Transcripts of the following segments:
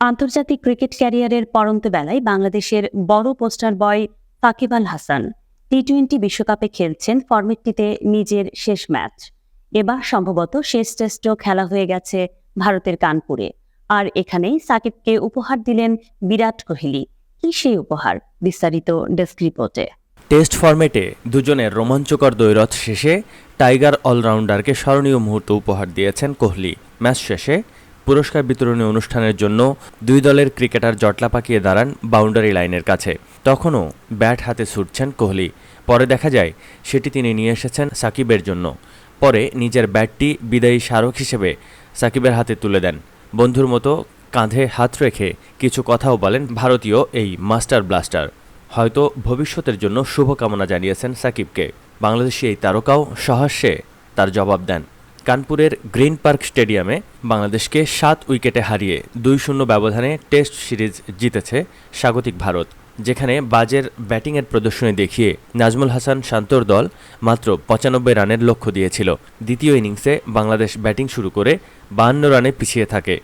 আন্তর্জাতিক ক্রিকেট ক্যারিয়ারের পরন্ত বেলায় বাংলাদেশের বড় poster boy Shakib Al Hasan T twenty বিশ্বকাপে খেলছেন ফরম্যাটটিতে নিজের শেষ ম্যাচ। এবার সম্ভবত শেষ টেস্টও খেলা হয়ে গেছে ভারতের কানপুরে। আর এখানেই সাকিবকে উপহার দিলেন বিরাট কোহলি। কি সেই উপহার? বিস্তারিত ডেস্ক রিপোর্টে। টেস্ট ফরম্যাটে দুজনের রোমাঞ্চকর দ্বৈরথ শেষে টাইগার অলরাউন্ডারকে স্মরণীয় মুহূর্ত উপহার দিয়েছেন কোহলি। ম্যাচ শেষে পুরস্কার বিতরণী অনুষ্ঠানের জন্য দুই দলের ক্রিকেটার জটলা পাকিয়ে দাঁড়ান বাউন্ডারি লাইনের কাছে। তখনও ব্যাট হাতে ছুটছেন কোহলি। পরে দেখা যায়, সেটি তিনি নিয়ে এসেছেন সাকিবের জন্য। পরে নিজের ব্যাটটি বিদায়ী স্মারক হিসেবে সাকিবের হাতে তুলে দেন। বন্ধুর মতো কাঁধে হাত রেখে কিছু কথাও বলেন ভারতীয় এই মাস্টার ব্লাস্টার। হয়তো ভবিষ্যতের জন্য শুভকামনা জানিয়েছেন সাকিবকে। বাংলাদেশি এই তারকাও সহাস্যে তার জবাব দেন। কানপুরের গ্রিন পার্ক স্টেডিয়ামে বাংলাদেশকে সাত উইকেটে হারিয়ে দুই শূন্য ব্যবধানে টেস্ট সিরিজ জিতেছে স্বাগতিক ভারত, যেখানে বাজের ব্যাটিংয়ের প্রদর্শনী দেখিয়ে নাজমুল হাসান শান্তর দল মাত্র পঁচানব্বই রানের লক্ষ্য দিয়েছিল। দ্বিতীয় ইনিংসে বাংলাদেশ ব্যাটিং শুরু করে বাহান্ন রানে পিছিয়ে থাকে।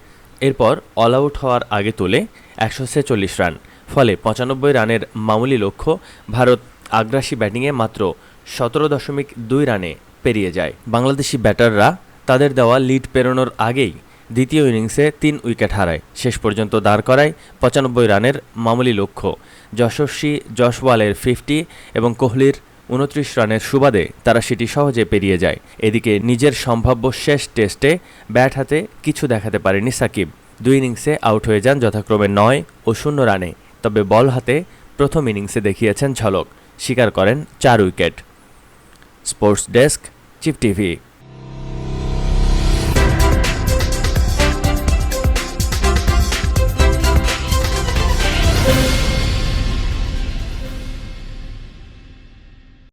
এরপর অল আউট হওয়ার আগে তোলে একশো ছেচল্লিশ রান। ফলে পঁচানব্বই রানের মামুলি লক্ষ্য ভারত আগ্রাসী ব্যাটিংয়ে মাত্র সতেরো দশমিক দুই রানে পেরিয়ে যায়। বাংলাদেশি ব্যাটাররা তাদের দেওয়া লিড পেরোনোর আগেই দ্বিতীয় ইনিংসে তিন উইকেট হারায়। শেষ পর্যন্ত দাঁড় করায় পঁচানব্বই রানের মামুলি লক্ষ্য। যশস্বী জশওয়ালের ফিফটি এবং কোহলির উনত্রিশ রানের সুবাদে তারা সেটি সহজে পেরিয়ে যায়। এদিকে নিজের সম্ভাব্য শেষ টেস্টে ব্যাট হাতে কিছু দেখাতে পারেনি সাকিব। দুই ইনিংসে আউট হয়ে যান যথাক্রমে নয় ও শূন্য রানে। তবে বল হাতে প্রথম ইনিংসে দেখিয়েছেন ঝলক। স্বীকার করেন চার wicket. Sports desk Chief TV.